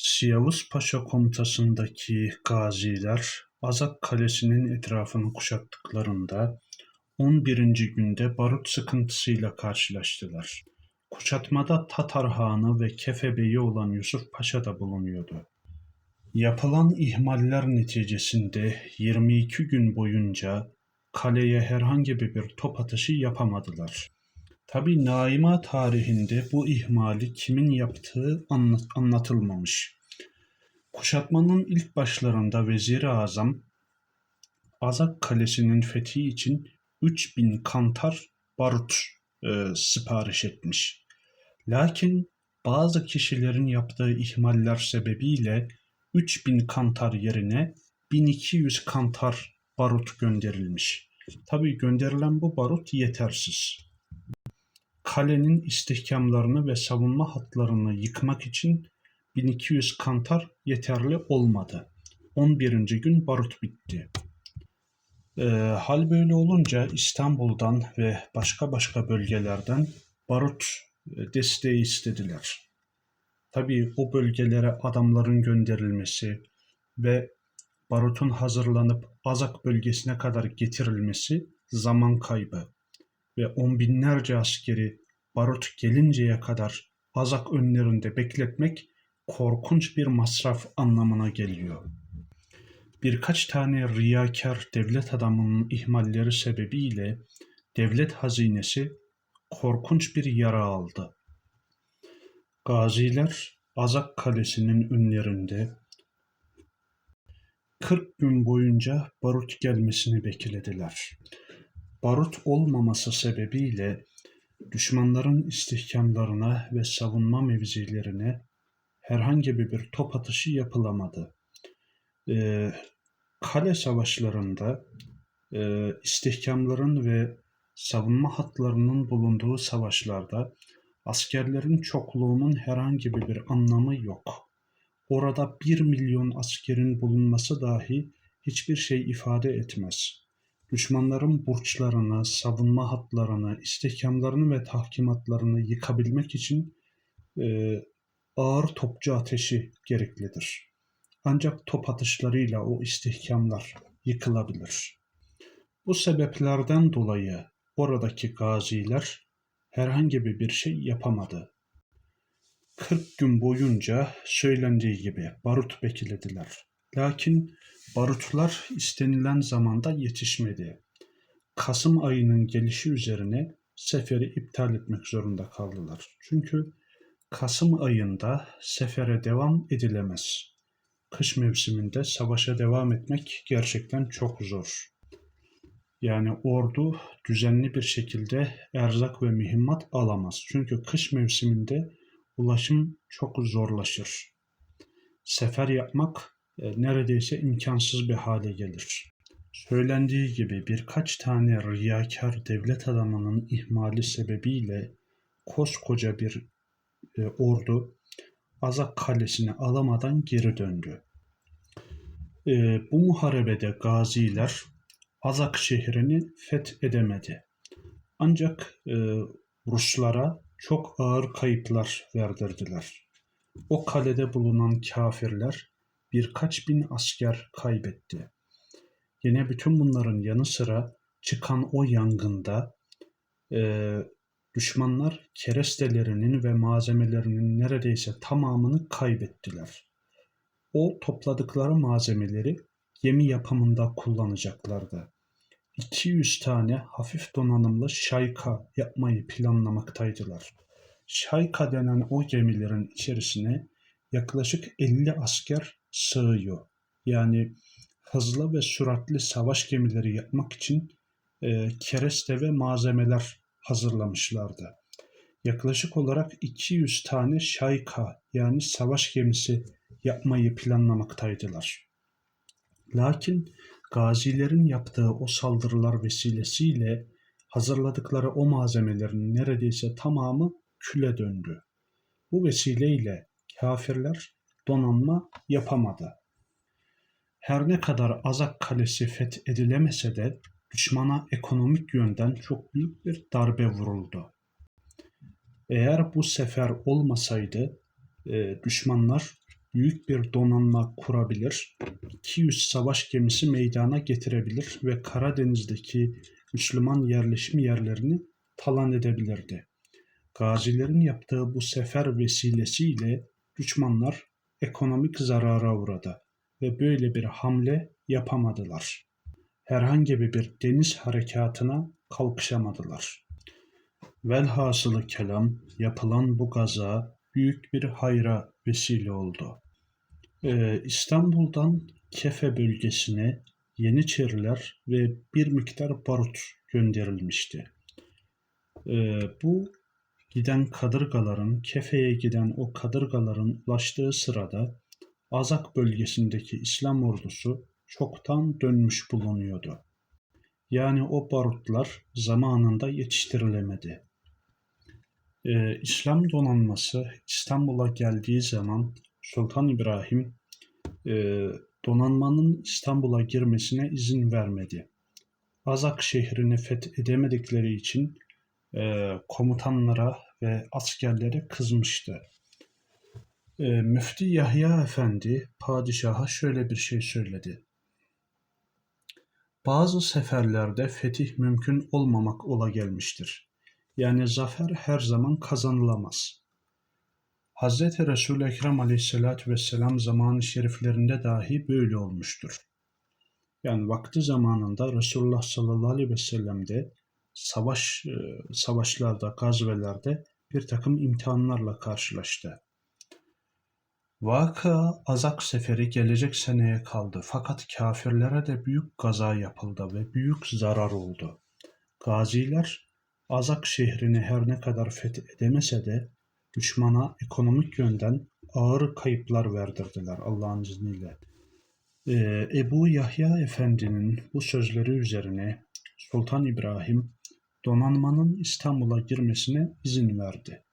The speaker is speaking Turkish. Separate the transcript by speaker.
Speaker 1: Siyavuz Paşa komutasındaki gaziler Azak Kalesi'nin etrafını kuşattıklarında on birinci günde barut sıkıntısıyla karşılaştılar. Kuşatmada Tatar Hanı ve Kefebeyi olan Yusuf Paşa da bulunuyordu. Yapılan ihmaller neticesinde 22 gün boyunca kaleye herhangi bir top atışı yapamadılar. Tabi Naima tarihinde bu ihmali kimin yaptığı anlat- anlatılmamış. Kuşatmanın ilk başlarında Vezir-i Azam Azak Kalesi'nin fethi için 3000 kantar barut e, sipariş etmiş. Lakin bazı kişilerin yaptığı ihmaller sebebiyle 3000 kantar yerine 1200 kantar barut gönderilmiş. Tabii gönderilen bu barut yetersiz kalenin istihkamlarını ve savunma hatlarını yıkmak için 1200 kantar yeterli olmadı. 11. gün barut bitti. Ee, hal böyle olunca İstanbul'dan ve başka başka bölgelerden barut e, desteği istediler. Tabii o bölgelere adamların gönderilmesi ve barutun hazırlanıp Azak bölgesine kadar getirilmesi zaman kaybı ve on binlerce askeri barut gelinceye kadar Azak önlerinde bekletmek korkunç bir masraf anlamına geliyor. Birkaç tane riyakar devlet adamının ihmalleri sebebiyle devlet hazinesi korkunç bir yara aldı. Gaziler Azak Kalesi'nin önlerinde 40 gün boyunca barut gelmesini beklediler. Barut olmaması sebebiyle düşmanların istihkamlarına ve savunma mevzilerine herhangi bir top atışı yapılamadı. Ee, kale savaşlarında e, istihkamların ve savunma hatlarının bulunduğu savaşlarda askerlerin çokluğunun herhangi bir anlamı yok. Orada bir milyon askerin bulunması dahi hiçbir şey ifade etmez düşmanların burçlarını, savunma hatlarını, istihkamlarını ve tahkimatlarını yıkabilmek için e, ağır topçu ateşi gereklidir. Ancak top atışlarıyla o istihkamlar yıkılabilir. Bu sebeplerden dolayı oradaki gaziler herhangi bir şey yapamadı. 40 gün boyunca söylendiği gibi barut beklediler. Lakin Barutlar istenilen zamanda yetişmedi. Kasım ayının gelişi üzerine seferi iptal etmek zorunda kaldılar. Çünkü Kasım ayında sefere devam edilemez. Kış mevsiminde savaşa devam etmek gerçekten çok zor. Yani ordu düzenli bir şekilde erzak ve mühimmat alamaz. Çünkü kış mevsiminde ulaşım çok zorlaşır. Sefer yapmak neredeyse imkansız bir hale gelir. Söylendiği gibi birkaç tane riyakar devlet adamının ihmali sebebiyle koskoca bir e, ordu Azak Kalesi'ni alamadan geri döndü. E, bu muharebede gaziler Azak şehrini fethedemedi. Ancak e, Ruslara çok ağır kayıplar verdirdiler. O kalede bulunan kafirler birkaç bin asker kaybetti. Yine bütün bunların yanı sıra çıkan o yangında e, düşmanlar kerestelerinin ve malzemelerinin neredeyse tamamını kaybettiler. O topladıkları malzemeleri gemi yapımında kullanacaklardı. 200 tane hafif donanımlı şayka yapmayı planlamaktaydılar. Şayka denen o gemilerin içerisine yaklaşık 50 asker sığıyor. Yani hızlı ve süratli savaş gemileri yapmak için e, kereste ve malzemeler hazırlamışlardı. Yaklaşık olarak 200 tane şayka yani savaş gemisi yapmayı planlamaktaydılar. Lakin gazilerin yaptığı o saldırılar vesilesiyle hazırladıkları o malzemelerin neredeyse tamamı küle döndü. Bu vesileyle kafirler donanma yapamadı. Her ne kadar Azak Kalesi fethedilemese de düşmana ekonomik yönden çok büyük bir darbe vuruldu. Eğer bu sefer olmasaydı e, düşmanlar büyük bir donanma kurabilir, 200 savaş gemisi meydana getirebilir ve Karadeniz'deki Müslüman yerleşim yerlerini talan edebilirdi. Gazilerin yaptığı bu sefer vesilesiyle düşmanlar ekonomik zarara uğradı ve böyle bir hamle yapamadılar. Herhangi bir deniz harekatına kalkışamadılar. Velhasılı kelam yapılan bu gaza büyük bir hayra vesile oldu. Ee, İstanbul'dan Kefe bölgesine Yeniçeriler ve bir miktar barut gönderilmişti. Ee, bu giden kadırgaların, Kefe'ye giden o kadırgaların ulaştığı sırada Azak bölgesindeki İslam ordusu çoktan dönmüş bulunuyordu. Yani o barutlar zamanında yetiştirilemedi. Ee, İslam donanması İstanbul'a geldiği zaman Sultan İbrahim e, donanmanın İstanbul'a girmesine izin vermedi. Azak şehrini fethedemedikleri için e, komutanlara ve askerlere kızmıştı. E, Müftü Yahya Efendi padişaha şöyle bir şey söyledi. Bazı seferlerde fetih mümkün olmamak ola gelmiştir. Yani zafer her zaman kazanılamaz. Hz. Resul-i Ekrem aleyhissalatü vesselam zamanı şeriflerinde dahi böyle olmuştur. Yani vakti zamanında Resulullah sallallahu aleyhi ve sellem'de savaş e, savaşlarda, gazvelerde bir takım imtihanlarla karşılaştı. Vaka Azak seferi gelecek seneye kaldı fakat kafirlere de büyük gaza yapıldı ve büyük zarar oldu. Gaziler Azak şehrini her ne kadar fethedemese de düşmana ekonomik yönden ağır kayıplar verdirdiler Allah'ın izniyle. Ee, Ebu Yahya Efendi'nin bu sözleri üzerine Sultan İbrahim donanmanın İstanbul'a girmesine izin verdi.